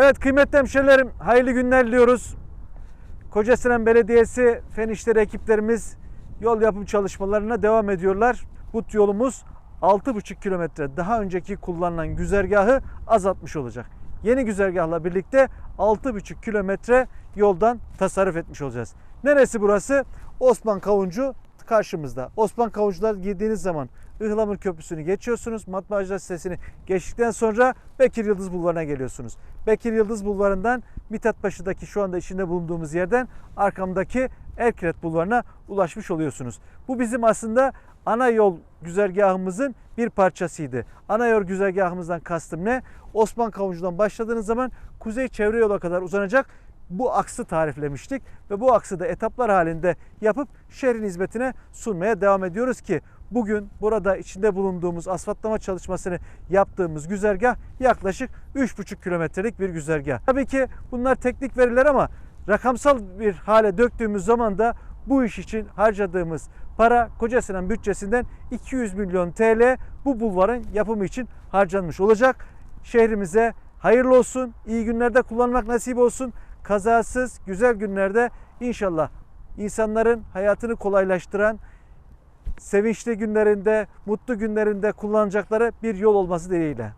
Evet kıymetli hemşehrilerim hayırlı günler diliyoruz. Kocasinan Belediyesi Fen İşleri ekiplerimiz yol yapım çalışmalarına devam ediyorlar. Bu yolumuz 6,5 kilometre daha önceki kullanılan güzergahı azaltmış olacak. Yeni güzergahla birlikte 6,5 kilometre yoldan tasarruf etmiş olacağız. Neresi burası? Osman Kavuncu karşımızda. Osman Kavuncu'dan girdiğiniz zaman Ihlamur Köprüsü'nü geçiyorsunuz. Matbaacılar sitesini geçtikten sonra Bekir Yıldız Bulvarı'na geliyorsunuz. Bekir Yıldız Bulvarı'ndan Mithatpaşı'daki şu anda içinde bulunduğumuz yerden arkamdaki Erkilet Bulvarı'na ulaşmış oluyorsunuz. Bu bizim aslında ana yol güzergahımızın bir parçasıydı. Ana yol güzergahımızdan kastım ne? Osman Kavuncu'dan başladığınız zaman Kuzey Çevre Yola kadar uzanacak bu aksı tariflemiştik ve bu aksı da etaplar halinde yapıp şehrin hizmetine sunmaya devam ediyoruz ki bugün burada içinde bulunduğumuz asfaltlama çalışmasını yaptığımız güzergah yaklaşık 3,5 kilometrelik bir güzergah. Tabii ki bunlar teknik veriler ama rakamsal bir hale döktüğümüz zaman da bu iş için harcadığımız para Kocasinan bütçesinden 200 milyon TL bu bulvarın yapımı için harcanmış olacak. Şehrimize hayırlı olsun, iyi günlerde kullanmak nasip olsun. Kazasız, güzel günlerde inşallah insanların hayatını kolaylaştıran, sevinçli günlerinde, mutlu günlerinde kullanacakları bir yol olması dileğiyle.